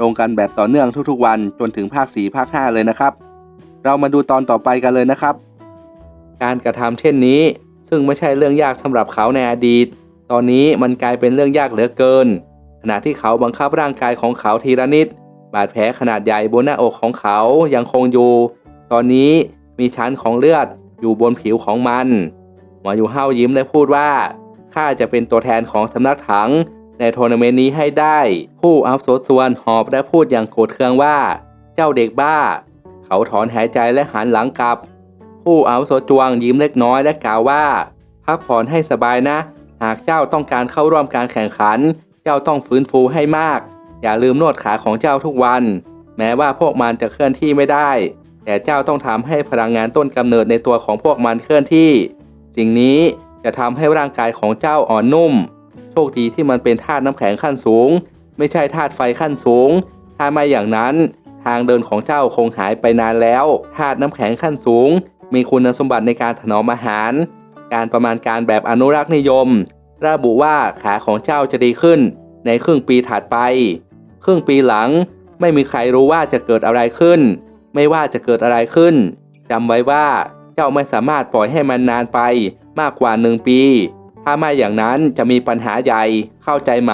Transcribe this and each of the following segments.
ลงกันแบบต่อเนื่องทุกๆวันจนถึงภาค 4 ภาค 5 เลยนะครับ เรามาดูตอนต่อไปกันเลยนะครับ การกระทำเช่นนี้ ซึ่งไม่ใช่เรื่องยากสำหรับเขาในอดีต ตอนนี้มันกลายเป็นเรื่องยากเหลือเกิน ขณะที่เขาบังคับร่างกายของเขาทีละนิด บาดแผลขนาดใหญ่บนหน้าอกของเขายังคงอยู่ ตอนนี้มีชั้นของเลือดอยู่บนผิวของมันหมออยู่เฮายิ้มและพูดว่าข้าจะเป็นตัวแทนของสำนักถัง ในทัวร์นาเมนต์นี้ให้ได้ผู้อาวุโสส่วนหอบและพูดอย่างโกรธเคืองว่า เจ้าเด็กบ้า เขาถอนหายใจและหันหลังกลับ ผู้อาวุโสจวงยิ้มเล็กน้อยและกล่าวว่า พักผ่อนให้สบายนะ หากเจ้าต้องการเข้าร่วมการแข่งขัน เจ้าต้องฟื้นฟูให้มาก อย่าลืมนวดขาของเจ้าทุกวัน แม้ว่าพวกมันจะเคลื่อนที่ไม่ได้ แต่เจ้าต้องทำให้พลังงานต้นกำเนิดในตัวของพวกมันเคลื่อนที่ สิ่งนี้จะทำให้ร่างกายของเจ้าอ่อนนุ่ม คดีที่มันเป็นธาตุน้ำแข็งขั้นสูง ไม่ใช่ธาตุไฟขั้นสูง ถ้าไม่อย่างนั้น ทางเดินของเจ้าคงหายไปนานแล้วธาตุน้ำแข็งขั้นสูง มีคุณสมบัติในการถนอมอาหาร การประมาณการแบบอนุรักษ์นิยม ระบุว่าขาของเจ้าจะดีขึ้น ในครึ่งปีถัดไป ครึ่งปีหลัง ไม่มีใครรู้ว่าจะเกิดอะไรขึ้น ไม่ว่าจะเกิดอะไรขึ้นจำไว้ว่าเจ้าไม่สามารถปล่อยให้มันนานไปมากกว่าหนึ่งปี ถ้าไม่อย่างนั้นจะมีปัญหาใหญ่เข้าใจไหม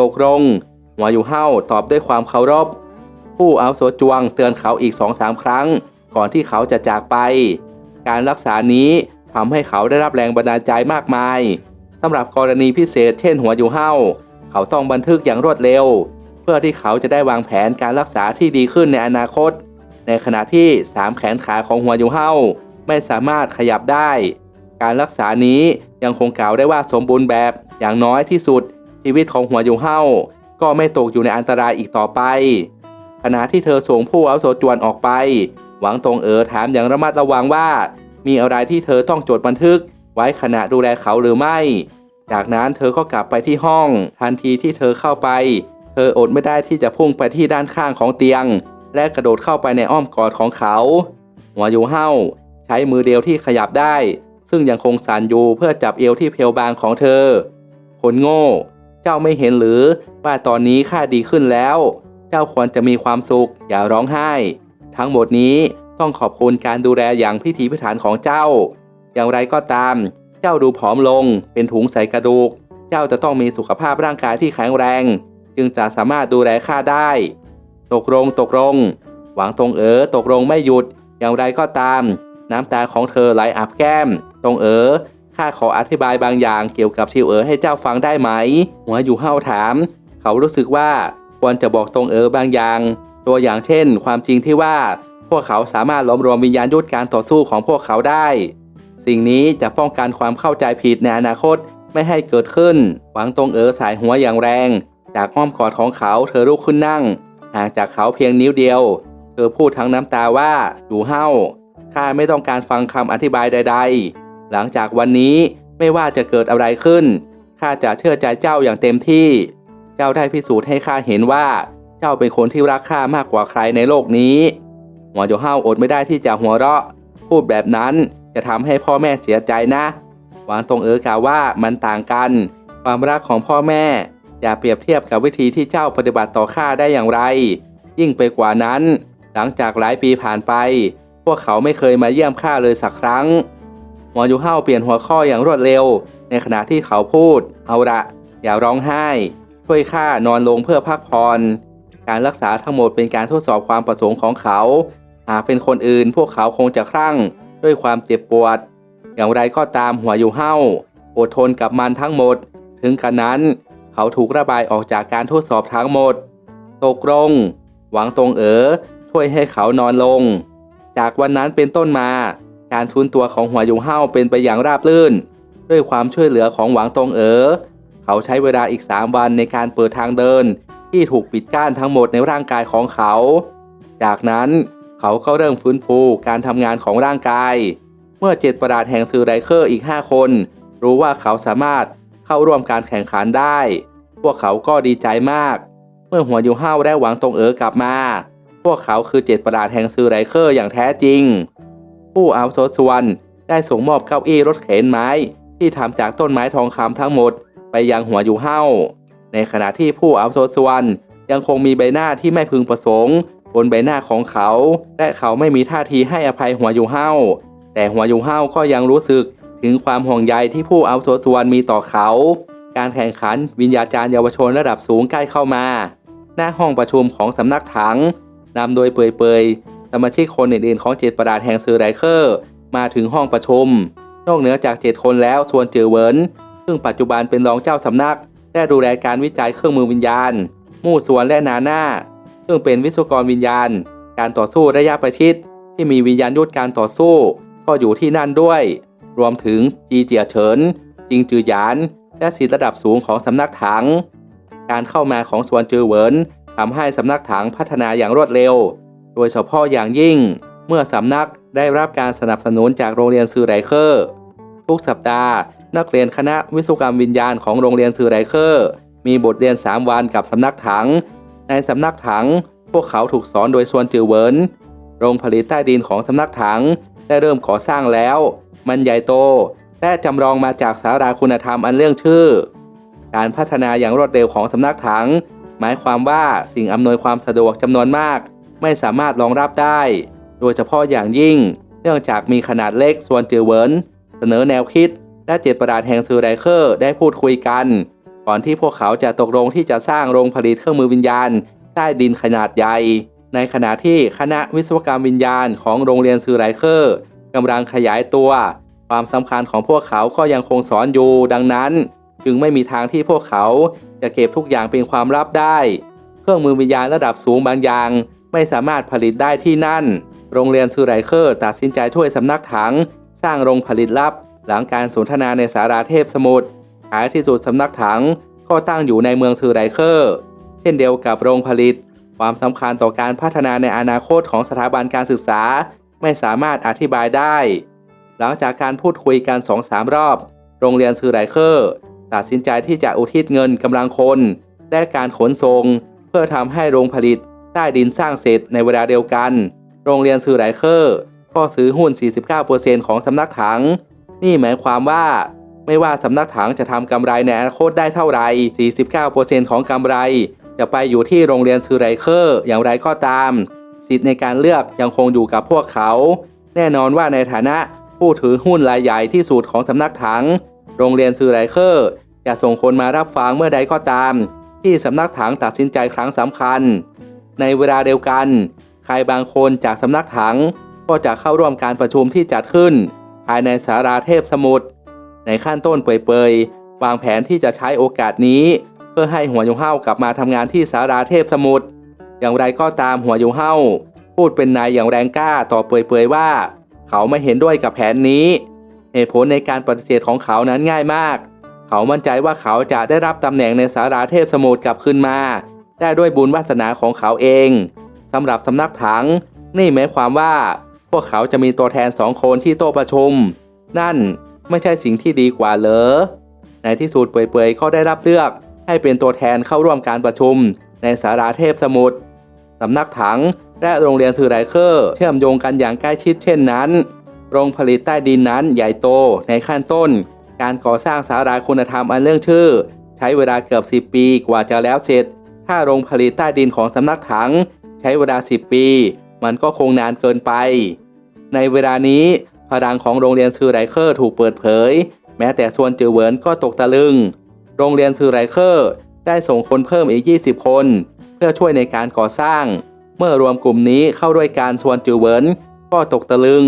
ตกลงหัวอยู่เฮ้าตอบด้วยความเคารพ ผู้อาวุโสจวงเตือนเขาอีกสองสามครั้ง ก่อนที่เขาจะจากไป การรักษานี้ทำให้เขาได้รับแรงบันดาลใจมากมายสำหรับกรณีพิเศษเช่นหัวอยู่เฮ้าเขาต้องบันทึกอย่างรวดเร็ว เพื่อที่เขาจะได้วางแผนการรักษาที่ดีขึ้นในอนาคต ในขณะที่สามแขนขาของหัวอยู่เฮ้าไม่สามารถขยับได้ การรักษานี้ยังคงกล่าวได้ว่าสมบูรณ์แบบอย่างน้อยที่สุด ชีวิตของหัวอยู่เฮาก็ไม่ตกอยู่ในอันตรายอีกต่อไป ขณะที่เธอส่งผู้อาวุโสจวนออกไป หวังตรงเอ๋อถามอย่างระมัดระวังว่า มีอะไรที่เธอต้องจดบันทึก ไว้ขณะดูแลเขาหรือไม่ จากนั้นเธอก็กลับไปที่ห้อง ทันทีที่เธอเข้าไป เธออดไม่ได้ที่จะพุ่งไปที่ด้านข้างของเตียง และกระโดดเข้าไปในอ้อมกอดของเขา หัวอยู่เฮ้าใช้มือเดียวที่ขยับได้ ซึ่งยังคงสั่นอยู่เพื่อจับเอวที่เพลบางของเธอคนโง่ เจ้าไม่เห็นหรือว่าตอนนี้ข้าดีขึ้นแล้ว เจ้าควรจะมีความสุข อย่าร้องไห้ ทั้งหมดนี้ต้องขอบคุณการดูแลอย่างพิถีพิถันของเจ้า อย่างไรก็ตาม เจ้าดูผอมลง เป็นถุงใส่กระดูก เจ้าจะต้องมีสุขภาพร่างกายที่แข็งแรง จึงจะสามารถดูแลข้าได้ ตกลงตกลง หวังตรงเอ๋อตกลงไม่หยุด อย่างไรก็ตาม น้ำตาของเธอไหลอาบแก้ม ตรงเอ๋อข้าขออธิบายบางอย่างเกี่ยวกับชิวเอ๋อให้เจ้าฟังได้ไหม หัวอยู่เฮาถาม เขารู้สึกว่าควรจะบอกตรงเอ๋อบางอย่าง ตัวอย่างเช่น ความจริงที่ว่า พวกเขาสามารถล้มรวมวิญญาณยุทธการต่อสู้ของพวกเขาได้ สิ่งนี้จะป้องกันความเข้าใจผิดในอนาคตไม่ให้เกิดขึ้น หวังตรงเอ๋อสายหัวอย่างแรง จากอ้อมกอดของเขาเธอลุกขึ้นนั่ง ห่างจากเขาเพียงนิ้วเดียว เธอพูดทั้งน้ำตาว่าอยู่เฮาข้าไม่ต้องการฟังคำอธิบายใด ๆ หลังจากวันนี้ไม่ว่าจะเกิดอะไรขึ้น ข้าจะเชื่อใจเจ้าอย่างเต็มที่ เจ้าได้พิสูจน์ให้ข้าเห็นว่า เจ้าเป็นคนที่รักข้ามากกว่าใครในโลกนี้หัวโยเฮาอดไม่ได้ที่จะหัวเราะ พูดแบบนั้นจะทำให้พ่อแม่เสียใจนะ หวางตรงเอ๋อกล่าวว่ามันต่างกัน ความรักของพ่อแม่ อย่าเปรียบเทียบกับวิธีที่เจ้าปฏิบัติต่อข้าได้อย่างไร ยิ่งไปกว่านั้น หลังจากหลายปีผ่านไป พวกเขาไม่เคยมาเยี่ยมข้าเลยสักครั้ง หมอยูเฮาเปลี่ยนหัวข้ออย่างรวดเร็ว ในขณะที่เขาพูด เอาละอย่าร้องไห้ ช่วยข้านอนลงเพื่อพักผ่อนการรักษาทั้งหมดเป็นการทดสอบความประสงค์ของเขา หากเป็นคนอื่นพวกเขาคงจะคลั่ง ด้วยความเจ็บปวด อย่างไรก็ตามหัวอยู่เฮ้าอดทนกับมันทั้งหมด ถึงขนนั้น เขาถูกระบายออกจากการทดสอบทั้งหมด ตกลง หวังตรงเอ๋อช่วยให้เขานอนลง จากวันนั้นเป็นต้นมา การทุนตัวของหัวยูเฮาเป็นไปอย่างราบรื่น ด้วยความช่วยเหลือของหวังตงเอ๋อเขาใช้เวลาอีก 3 วันในการเปิดทางเดิน ที่ถูกปิดกั้นทั้งหมดในร่างกายของเขา จากนั้นเขาก็เริ่มฟื้นฟูการทำงานของร่างกาย เมื่อเจ็ดประหลาดแห่งซือไรเคอร์อีก 5 คน รู้ว่าเขาสามารถเข้าร่วมการแข่งขันได้ พวกเขาก็ดีใจมาก เมื่อหัวยูห้าวและหวังตงเอ๋อกลับมา พวกเขาคือเจ็ดประหลาดแห่งซือไรเคอร์อย่างแท้จริง ผู้อาวุโสส่วนได้ส่งมอบเก้าอี้รถเข็นไม้ ที่ทำจากต้นไม้ทองคำทั้งหมด ไปยังหัวยูห้าในขณะที่ผู้อาวุโสส่วนยังคงมีใบหน้าที่ไม่พึงประสงค์ บนใบหน้าของเขา และเขาไม่มีท่าทีให้อภัยหัวยู่เฮาแต่หัวยู่เฮาก็ยังรู้สึกถึงความห่วงใยที่ผู้อาวุโสส่วนมีต่อเขา การแข่งขันวิญญาจารย์เยาวชนระดับสูงใกล้เข้ามา หน้าห้องประชุมของสำนักถังนำโดยเปยเปย สมาชิกคนอื่นๆของเจ็ดประดาษแห่งซือไรเคอร์ มาถึงห้องประชุม นอกเหนือจากเจ็ดคนแล้วส่วนเจือเหวิน ซึ่งปัจจุบันเป็นรองเจ้าสำนัก ได้ดูแลการวิจัยเครื่องมือวิญญาณ มู่สวนและนาหน้า ซึ่งเป็นวิศวกรวิญญาณ การต่อสู้ระยะประชิดที่มีวิญญาณยุทธการต่อสู้ ก็อยู่ที่นั่นด้วย รวมถึงจีเจียเฉินจิงจือหยาน และศิลระดับสูงของสำนักถัง การเข้ามาของสวนจือเหวินทำให้สำนักถังพัฒนาอย่างรวดเร็ว โดยเฉพาะอย่างยิ่ง เมื่อสำนักได้รับการสนับสนุนจากโรงเรียนซือไรเคอร์ ทุกสัปดาห์ นักเรียนคณะวิศวกรรมวิญญาณของโรงเรียนซือไรเคอร์ มีบทเรียน 3 วันกับสำนักถัง ในสำนักถัง พวกเขาถูกสอนโดยส่วนจือเวินโรงผลิตใต้ดินของสำนักถังได้เริ่มก่อสร้างแล้ว มันใหญ่โต และจำลองมาจากสาราคุณธรรมอันเรื่องชื่อ การพัฒนาอย่างรวดเร็วของสำนักถัง หมายความว่าสิ่งอำนวยความสะดวกจำนวนมาก ไม่สามารถรองรับได้ โดยเฉพาะอย่างยิ่ง เนื่องจากมีขนาดเล็กส่วนจือเวินเสนอแนวคิด และเจ็ดประดาษแห่งซือไรเคอร์ได้พูดคุยกัน ก่อนที่พวกเขาจะตกลงที่จะสร้างโรงผลิตเครื่องมือวิญญาณ ใต้ดินขนาดใหญ่ ในขณะที่คณะวิศวกรรมวิญญาณของโรงเรียนซือไรเคอร์กำลังขยายตัว ความสำคัญของพวกเขาก็ยังคงสอนอยู่ดังนั้น จึงไม่มีทางที่พวกเขาจะเก็บทุกอย่างเป็นความลับได้ เครื่องมือวิญญาณระดับสูงบางอย่าง ไม่สามารถผลิตได้ที่นั่น โรงเรียนซูไรเคอร์ตัดสินใจช่วยสำนักถัง สร้างโรงผลิตลับ หลังการสนทนาในสาราเทพสมุทรท้ายที่สุดสำนักถังก็ตั้งอยู่ในเมืองซูไรเคอร์ เช่นเดียวกับโรงผลิต ความสำคัญต่อการพัฒนาในอนาคตของสถาบันการศึกษา ไม่สามารถอธิบายได้ หลังจากการพูดคุยกันสองสามรอบ โรงเรียนซือไรเคอร์ตัดสินใจที่จะอุทิศเงินกำลังคน และการขนส่งเพื่อทำให้โรงผลิต ต้ดินสร้างเสร็จในเวลาเดียวกัน โรงเรียนซือไรเคอร์ก็ซื้อหุ้น 49%ของสำนักถัง นี่หมายความว่า ไม่ว่าสำนักถังจะทำกำไรในอนาคตได้เท่าไหร่49%ของกำไร จะไปอยู่ที่โรงเรียนซือไรเคอร์อย่างไรก็ตาม สิทธิ์ในการเลือกยังคงอยู่กับพวกเขา แน่นอนว่าในฐานะผู้ถือหุ้นรายใหญ่ที่สุดของสำนักถัง โรงเรียนซือไรเคอร์จะส่งคนมารับฟังเมื่อใดก็ตาม ที่สำนักถังตัดสินใจครั้งสำคัญ ในเวลาเดียวกัน ใครบางคนจากสำนักถังก็จะเข้าร่วมการประชุมที่จัดขึ้น ภายในสาราเทพสมุทรในขั้นต้นเปยๆวางแผนที่จะใช้โอกาสนี้ เพื่อให้หัวยงเฮากลับมาทำงานที่สาราเทพสมุทรอย่างไรก็ตามหัวยงเฮาพูดเป็นนายอย่างแรงกล้าต่อเปยๆว่า เขาไม่เห็นด้วยกับแผนนี้เหตุผลในการปฏิเสธของเขานั้นง่ายมาก เขามั่นใจว่าเขาจะได้รับตำแหน่งในสาราเทพสมุทรกลับคืนมา ได้ด้วยบุญวาสนาของเขาเองสำหรับสำนักถัง นี่หมายความว่า พวกเขาจะมีตัวแทนสองคนที่โต๊ะประชุม นั่นไม่ใช่สิ่งที่ดีกว่าเหรอในที่สุดเปื่อยๆก็ได้รับเลือกให้เป็นตัวแทนเข้าร่วมการประชุม ในสาราเทพสมุทรสำนักถังและโรงเรียนซือไรเคอร์เชื่อมโยงกันอย่างใกล้ชิดเช่นนั้น โรงผลิตใต้ดินนั้นใหญ่โตในขั้นต้น การก่อสร้างสาราคุณธรรมอันเรื่องชื่อ ใช้เวลาเกือบ 10 ปีกว่าจะแล้วเสร็จ ถ้าโรงผลิตใต้ดินของสำนักถัง ใช้เวลา 10 ปี มันก็คงนานเกินไป ในเวลานี้พลังของโรงเรียนซือไรเคอร์ถูกเปิดเผย แม้แต่ส่วนจือเหวินก็ตกตะลึง โรงเรียนซือไรเคอร์ได้ส่งคนเพิ่มอีก 20 คน เพื่อช่วยในการก่อสร้าง เมื่อรวมกลุ่มนี้เข้าด้วยการชวนจือเหวินก็ตกตะลึง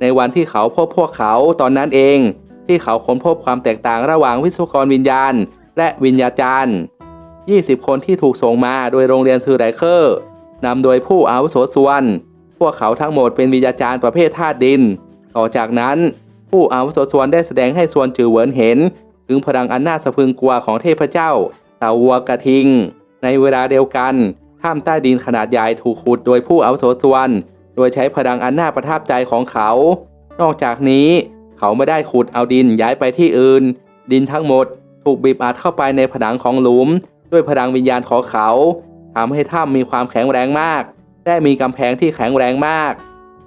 ในวันที่เขาพบพวกเขาตอนนั้นเอง ที่เขาค้นพบความแตกต่างระหว่างวิศวกรวิญญาณ และวิญญาจารย์ 20 คนที่ถูกส่งมาโดยโรงเรียนซือไรเคอร์นำโดยผู้อาวุโสส่วน พวกเขาทั้งหมดเป็นวิญญาจารย์ประเภทธาตุดิน ต่อจากนั้นผู้อาวุโสส่วนได้แสดงให้ส่วนจือเหวินเห็น ถึงพลังอันน่าสะพรึงกลัวของเทพเจ้าเต่าวัวกระทิง ในเวลาเดียวกันทถ้ำใต้ดินขนาดใหญ่ถูกขุดโดยผู้อาวุโสส่วน โดยใช้พลังอันน่าประทับใจของเขา นอกจากนี้เขาไม่ได้ขุดเอาดินย้ายไปที่อื่น ดินทั้งหมดถูกบีบอัดเข้าไปในผนังของหลุม ด้วยพลังวิญญาณของเขาทำให้ถ้ำมีความแข็งแรงมาก และมีกำแพงที่แข็งแรงมาก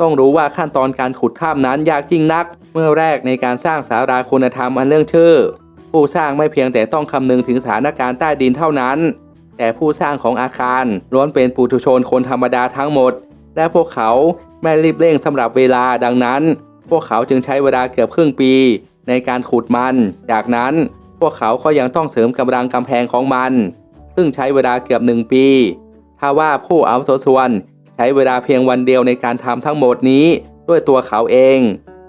ต้องรู้ว่าขั้นตอนการขุดถ้ำนั้นยากยิ่งนัก เมื่อแรกในการสร้างสาราคุณธรรมอันเรื่องชื่อ ผู้สร้างไม่เพียงแต่ต้องคำนึงถึงสถานการณ์ใต้ดินเท่านั้น แต่ผู้สร้างของอาคารล้วนเป็นปุถุชนคนธรรมดาทั้งหมด และพวกเขาไม่รีบเร่งสำหรับเวลาดังนั้น พวกเขาจึงใช้เวลาเกือบครึ่งปี ในการขุดมัน จากนั้น พวกเขาก็ยังต้องเสริมกำลังกำแพงของมัน ซึ่งใช้เวลาเกือบหนึ่งปี ถ้าว่าผู้อาวุโสส่วนใช้เวลาเพียงวันเดียวในการทำทั้งหมดนี้ด้วยตัวเขาเอง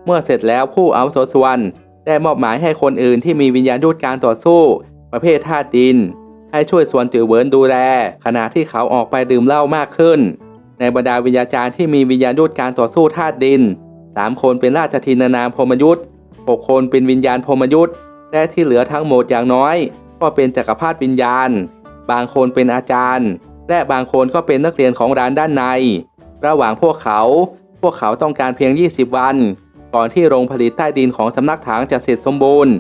เมื่อเสร็จแล้วผู้อาวุโสส่วนได้มอบหมายให้คนอื่นที่มีวิญญาณยุทธการต่อสู้ ประเภทธาตุดิน ให้ช่วยส่วนจือเวินดูแล ขณะที่เขาออกไปดื่มเหล้ามากขึ้น ในบรรดาวิญญาจารย์ที่มีวิญญาณยุทธการต่อสู้ธาตุดินสามคนเป็นราชทินานามพรมยุทธ์หกคนเป็นวิญญาณพรมยุทธ์ และที่เหลือทั้งหมดอย่างน้อย ก็เป็นจักรพรรดิวิญญาณ บางคนเป็นอาจารย์ และบางคนก็เป็นนักเรียนของร้านด้านใน ระหว่างพวกเขา พวกเขาต้องการเพียง 20 วัน ก่อนที่โรงผลิตใต้ดินของสำนักถังจะเสร็จสมบูรณ์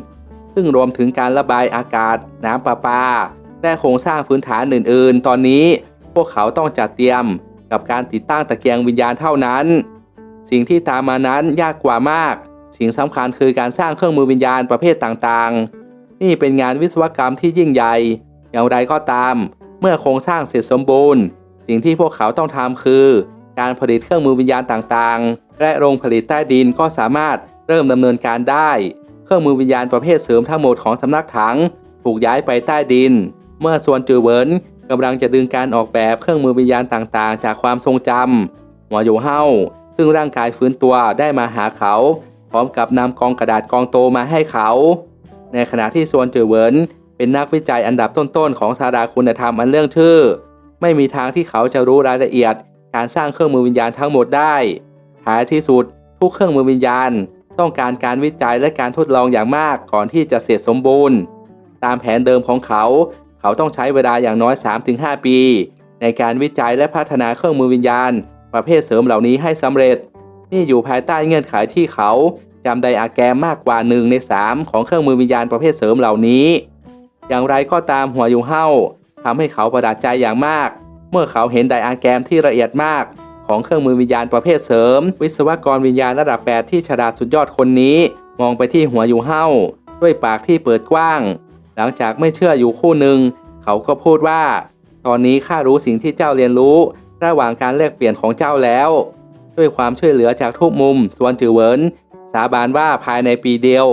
ซึ่งรวมถึงการระบายอากาศ น้ำประปา และโครงสร้างพื้นฐานอื่น ๆ ตอนนี้ พวกเขาต้องจัดเตรียมกับการติดตั้งตะเกียงวิญญาณเท่านั้น สิ่งที่ตามมานั้นยากกว่ามาก สิ่งสำคัญคือการสร้างเครื่องมือวิญญาณประเภทต่างๆ นี่เป็นงานวิศวกรรมที่ยิ่งใหญ่ อย่างไรก็ตาม เมื่อโครงสร้างเสร็จสมบูรณ์ สิ่งที่พวกเขาต้องทำคือ การผลิตเครื่องมือวิญญาณต่างๆ และโรงผลิตใต้ดินก็สามารถเริ่มดำเนินการได้ เครื่องมือวิญญาณประเภทเสริมทั้งหมดของสำนักถัง ถูกย้ายไปใต้ดิน เมื่อส่วนจือเวินกำลังจะดึงการออกแบบเครื่องมือวิญญาณต่างๆ จากความทรงจำหัวโยเฮาซึ่งร่างกายฟื้นตัวได้มาหาเขา พร้อมกับนำกองกระดาษกองโตมาให้เขา ในขณะที่ส่วนจือเหวินเป็นนักวิจัยอันดับต้นๆของสาราคุณธรรมอันเรื่องชื่อ ไม่มีทางที่เขาจะรู้รายละเอียดการสร้างเครื่องมือวิญญาณทั้งหมดได้ท้ายที่สุดทุกเครื่องมือวิญญาณ ต้องการการวิจัยและการทดลองอย่างมากก่อนที่จะเสร็จสมบูรณ์ ตามแผนเดิมของเขา เขาต้องใช้เวลาอย่างน้อย 3-5 ปี ในการวิจัยและพัฒนาเครื่องมือวิญญาณ ประเภทเสริมเหล่านี้ให้สำเร็จ นี่อยู่ภายใต้เงื่อนไขที่เขาจำไดอาแกรมมากกว่า1ใน 3 ของเครื่องมือวิญญาณประเภทเสริมเหล่านี้ อย่างไรก็ตามหัวยูเฮาทำให้เขาประหลาดใจอย่างมาก เมื่อเขาเห็นไดอาแกรมที่ละเอียดมากของเครื่องมือวิญญาณประเภทเสริม วิศวกรวิญญาณระดับ 8 ที่ฉลาดสุดยอดคนนี้ มองไปที่หัวยูเฮาด้วยปากที่เปิดกว้าง หลังจากไม่เชื่ออยู่คู่หนึ่ง เขาก็พูดว่า ตอนนี้ข้ารู้สิ่งที่เจ้าเรียนรู้ ระหว่างการแลกเปลี่ยนของเจ้าแล้ว วยความช่วยเหลือจากทุกมุมส่วนจือเหวินสาบานว่าภายในปีเดียว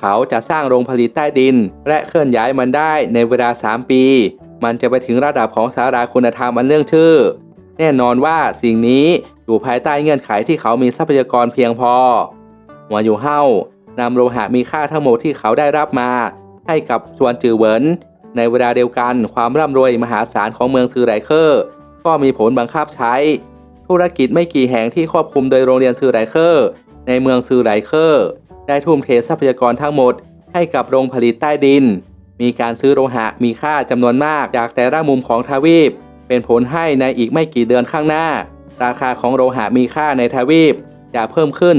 เขาจะสร้างโรงผลิตใต้ดิน และเคลื่อนย้ายมันได้ในเวลา 3 ปี มันจะไปถึงระดับของสาราคุณธรรมอันเรื่องชื่อ แน่นอนว่าสิ่งนี้อยู่ภายใต้เงื่อนไขที่เขามีทรัพยากรเพียงพอหัวอยู่เฮ้านำโลหะมีค่าทั้งหมดที่เขาได้รับมา ให้กับส่วนจือเหวินในเวลาเดียวกันความร่ำรวยมหาศาลของเมืองซือไรเคอร์ ก็มีผลบังคับใช้ ธุรกิจไม่กี่แห่งที่ควบคุมโดยโรงเรียนซือไรเคอร์ ในเมืองซือไรเคอร์ ได้ทุ่มเททรัพยากรทั้งหมด ให้กับโรงผลิตใต้ดิน มีการซื้อโลหะมีค่าจำนวนมากจากแต่ละมุมของทวีป เป็นผลให้ในอีกไม่กี่เดือนข้างหน้า ราคาของโลหะมีค่าในทวีปจะเพิ่มขึ้น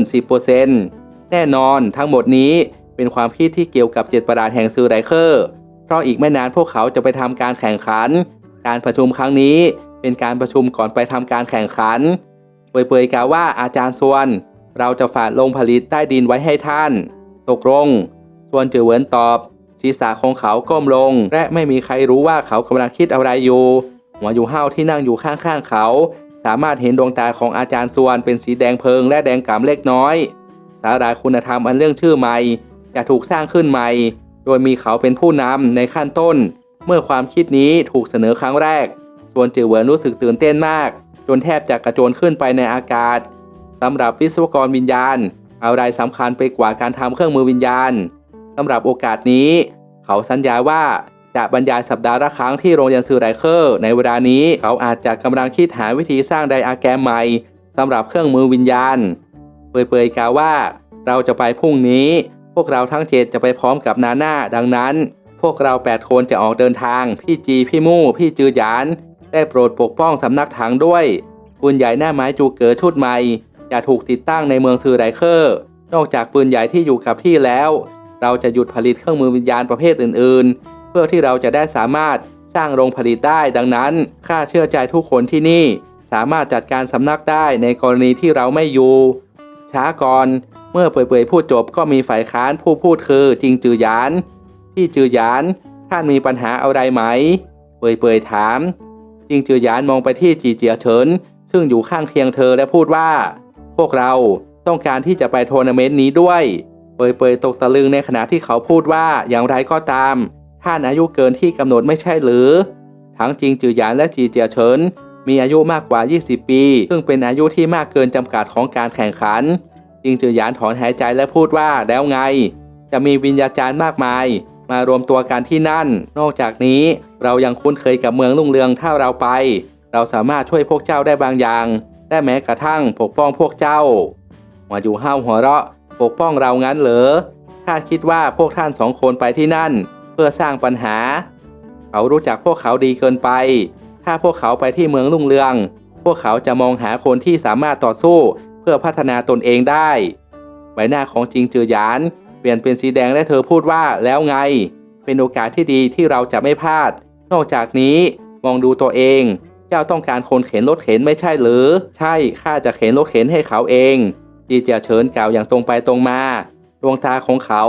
10%แน่นอนทั้งหมดนี้เป็นความคิดที่เกี่ยวกับเจ็ดประหลาดแห่งซูไรเคอร์ เพราะอีกไม่นานพวกเขาจะไปทำการแข่งขัน การประชุมครั้งนี้ เป็นการประชุมก่อนไปทำการแข่งขัน เปยๆกล่าวว่าอาจารย์ส่วน เราจะฝากลงผลิตใต้ดินไว้ให้ท่าน ตกลงส่วนจือเหวินตอบ ศีรษะของเขาก้มลง และไม่มีใครรู้ว่าเขากำลังคิดอะไรอยู่ หัวอยู่ห้าวที่นั่งอยู่ข้างๆเขา สามารถเห็นดวงตาของอาจารย์ส่วนเป็นสีแดงเพลิงและแดงกล่ำเล็กน้อย สาราคุณธรรมอันเรื่องชื่อใหม่จะถูกสร้างขึ้นใหม่ โดยมีเขาเป็นผู้นำในขั้นต้น เมื่อความคิดนี้ถูกเสนอครั้งแรก วนจือเหวินรู้สึกตื่นเต้นมาก จนแทบจะกระโจนขึ้นไปในอากาศสำหรับวิศวกรวิญญาณ อะไรสำคัญไปกว่าการทำเครื่องมือวิญญาณสำหรับโอกาสนี้ เขาสัญญาว่าจะบรรยายสัปดาห์ละครั้งที่โรงเรียนซือไรเคอร์ในเวลานี้เขาอาจจะกำลังคิดหาวิธีสร้างไดอาแกรมใหม่สำหรับเครื่องมือวิญญาณ เปยๆกล่าวว่า เราจะไปพรุ่งนี้ พวกเราทั้งเจ็ดจะไปพร้อมกับนาน่าดังนั้น พวกเราแปดคนจะออกเดินทาง พี่จี พี่มู่ พี่จือหยาน ได้โปรดปกป้องสำนักถังด้วย ปืนใหญ่หน้าไม้จูเก๋อชุดใหม่ จะถูกติดตั้งในเมืองซือไรเคอร์ นอกจากปืนใหญ่ที่อยู่กับที่แล้ว เราจะหยุดผลิตเครื่องมือวิญญาณประเภทอื่น ๆ เพื่อที่เราจะได้สามารถสร้างโรงผลิตได้ดังนั้นข้าเชื่อใจทุกคนที่นี่ สามารถจัดการสำนักได้ในกรณีที่เราไม่อยู่ ช้าก่อน เมื่อเปื่อยๆพูดจบก็มีฝ่ายค้านผู้พูดคือจริงจือหยาน พี่จือหยานท่านมีปัญหาอะไรไหม เปื่อยๆถาม จิงจือหยานมองไปที่จีเจียเฉินซึ่งอยู่ข้างเคียงเธอและพูดว่า พวกเราต้องการที่จะไปทัวร์นาเมนต์นี้ด้วย เปยๆตกตะลึงในขณะที่เขาพูดว่าอย่างไรก็ตาม ท่านอายุเกินที่กำหนดไม่ใช่หรือ ทั้งจิงจือหยานและจีเจียเฉินมีอายุมากกว่า 20 ปี ซึ่งเป็นอายุที่มากเกินจำกัดของการแข่งขัน จิงจือหยานถอนหายใจและพูดว่าแล้วไง จะมีวิญญาจารย์มากมาย มารวมตัวกันที่นั่น นอกจากนี้เรายังคุ้นเคยกับเมืองรุ่งเรืองถ้าเราไป เราสามารถช่วยพวกเจ้าได้บางอย่างและแม้กระทั่งปกป้องพวกเจ้าหัวอยู่ห้าวหัวเราะ ปกป้องเรางั้นเหรอข้าคิดว่าพวกท่านสองคนไปที่นั่น เพื่อสร้างปัญหา เขารู้จักพวกเขาดีเกินไป ถ้าพวกเขาไปที่เมืองรุ่งเรือง พวกเขาจะมองหาคนที่สามารถต่อสู้เพื่อพัฒนาตนเองได้ ใบหน้าของจริงจือหยาน เปลี่ยนเป็นสีแดงและเธอพูดว่าแล้วไง เป็นโอกาสที่ดีที่เราจะไม่พลาด นอกจากนี้มองดูตัวเอง เจ้าต้องการคนเข็นรถเข็นไม่ใช่หรือ ใช่ข้าจะเข็นรถเข็นให้เขาเองจีเจียเฉินกล่าวอย่างตรงไปตรงมาดวงตาของเขา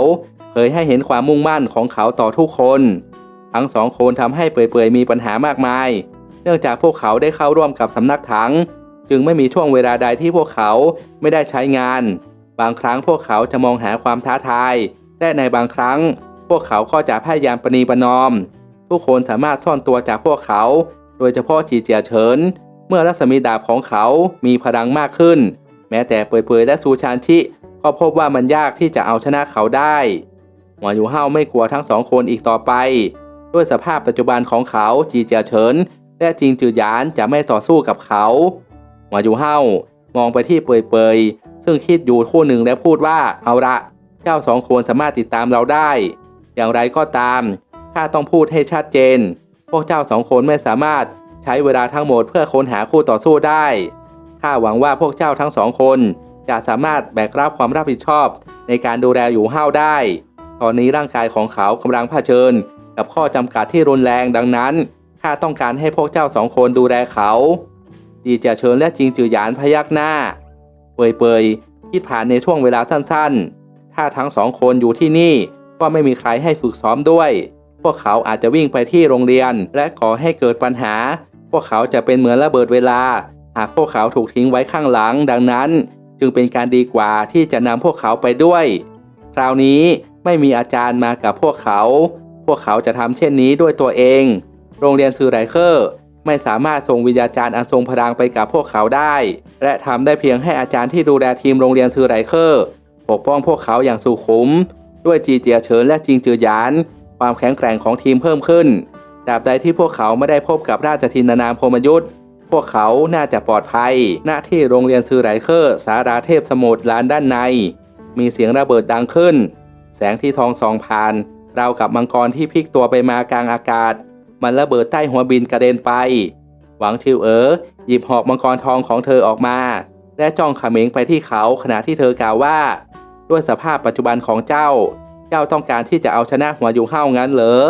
เผยให้เห็นความมุ่งมั่นของเขาต่อทุกคน ทั้งสองคนทำให้เปื่อยๆมีปัญหามากมาย เนื่องจากพวกเขาได้เข้าร่วมกับสำนักถัง จึงไม่มีช่วงเวลาใดที่พวกเขาไม่ได้ใช้งาน บางครั้งพวกเขาจะมองหาความท้าทาย และในบางครั้ง พวกเขาก็จะพยายามประนีประนอม ทุกคนสามารถซ่อนตัวจากพวกเขา โดยเฉพาะจีเจียเฉิน เมื่อรัศมีดาบของเขามีพลังมากขึ้น แม้แต่เปื่อยๆและซูชานชิก็พบว่ามันยากที่จะเอาชนะเขาได้หัวอยู่เฮาไม่กลัวทั้งสองคนอีกต่อไป ด้วยสภาพปัจจุบันของเขาจีเจียเฉิน และจิงจือหยานจะไม่ต่อสู้กับเขาหัวอยู่เฮา มองไปที่เปยๆซึ่งคิดอยู่คู่หนึ่งและพูดว่าเอาละเจ้าสองคนสามารถติดตามเราได้ อย่างไรก็ตามข้าต้องพูดให้ชัดเจน พวกเจ้าสองคนไม่สามารถใช้เวลาทั้งหมดเพื่อค้นหาคู่ต่อสู้ได้ข้าหวังว่าพวกเจ้าทั้งสองคนจะสามารถแบกรับความรับผิดชอบในการดูแลอยู่ห้าวได้ ตอนนี้ร่างกายของเขากำลังเผชิญ กับข้อจำกัดที่รุนแรงดังนั้นข้าต้องการให้พวกเจ้าสองคนดูแลเขา ดีเจเชิญและจิงจือหยานพยักหน้า เปยๆคิดผ่านในช่วงเวลาสั้นๆ ถ้าทั้งสองคนอยู่ที่นี่ก็ไม่มีใครให้ฝึกซ้อมด้วย พวกเขาอาจจะวิ่งไปที่โรงเรียน และก่อให้เกิดปัญหา พวกเขาจะเป็นเหมือนระเบิดเวลา หากพวกเขาถูกทิ้งไว้ข้างหลัง ดังนั้น จึงเป็นการดีกว่าที่จะนำพวกเขาไปด้วย คราวนี้ไม่มีอาจารย์มากับพวกเขา พวกเขาจะทำเช่นนี้ด้วยตัวเอง โรงเรียนซือไรเคอร์ ไม่สามารถส่งวิญญาจารย์อันทรงพลังไปกับพวกเขาได้ และทำได้เพียงให้อาจารย์ที่ดูแลทีมโรงเรียนซือไรเคอร์ปกป้องพวกเขาอย่างสุขุม ด้วยจีเจียเฉินและจิงจือหยาน ความแข็งแกร่งของทีมเพิ่มขึ้นตราบใดที่พวกเขาไม่ได้พบกับราชทินนามพรมยุทธ์พวกเขาน่าจะปลอดภัย หน้าที่โรงเรียนซือไรเคอร์สาราเทพสมุทรลานด้านใน มีเสียงระเบิดดังขึ้น แสงที่ทองสองผ่านราวกับมังกรที่พลิกตัวไปมากลางอากาศ มันระเบิดใต้หัวบินกระเด็นไป หวังชิวเอ๋อหยิบหอกมังกรทองของเธอออกมา และจ้องขม็งไปที่เขาขณะที่เธอกล่าวว่า ด้วยสภาพปัจจุบันของเจ้า เจ้าต้องการที่จะเอาชนะหัวยูเฮ้างั้นเหรอ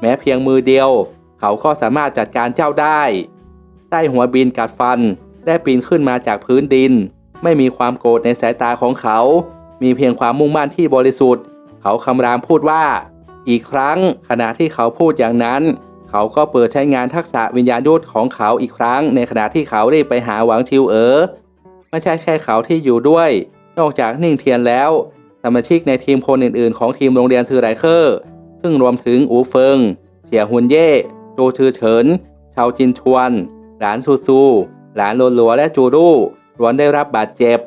แม้เพียงมือเดียว เขาก็สามารถจัดการเจ้าได้ ใต้หัวบินกัดฟันได้ปีนขึ้นมาจากพื้นดิน ไม่มีความโกรธในสายตาของเขา มีเพียงความมุ่งมั่นที่บริสุทธิ์ เขาคำรามพูดว่า อีกครั้งขณะที่เขาพูดอย่างนั้น เขาก็เปิดใช้งานทักษะวิญญาณยุทธของเขาอีกครั้ง ในขณะที่เขาได้ไปหาหวังชิวเอ๋อไม่ใช่แค่เขาที่อยู่ด้วย นอกจากนิ่งเทียนแล้วสมาชิกในทีมคนอื่นๆ ของทีมโรงเรียนซือไรเคอร์ ซึ่งรวมถึงอูเฟิงเฉียฮุนเย่โจชือเฉินชาวจินชวน หลานซูซู หลานโลนหลัวและจูรู่ล้วนได้รับบาดเจ็บ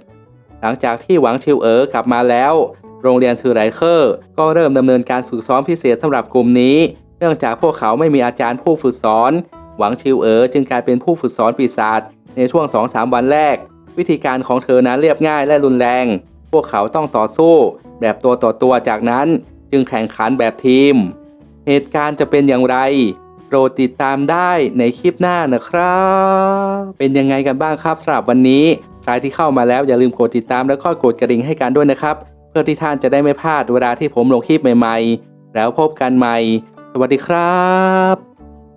หลังจากที่หวังชิวเอ๋อกลับมาแล้ว โรงเรียนซือไรเคอร์ ก็เริ่มดำเนินการฝึกซ้อมพิเศษสำหรับกลุ่มนี้ นื่องจากพวกเขาไม่มีอาจารย์ผู้ฝึกสอน หวังชิวเอ๋อจึงกลายเป็นผู้ฝึกสอนปีศาจในช่วง2-3วันแรก วิธีการของเธอนั้นเรียบง่ายและรุนแรง พวกเขาต้องต่อสู้ แบบตัวต่อตัวจากนั้น จึงแข่งขันแบบทีม เหตุการณ์จะเป็นอย่างไรรดติดตามได้ในคลิปหน้านะครับ เป็นยังไงกันบ้างครับสำหรับวันนี้ใครที่เข้ามาแล้วอย่าลืมกดติดตามแล้วก็กดกระดิ่งให้กันด้วยนะครับ เพื่อที่ท่านจะได้ไม่พลาดเวลาที่ผมลงคลิปใหม่ ๆ แล้วพบกันใหม่ สวัสดีครับ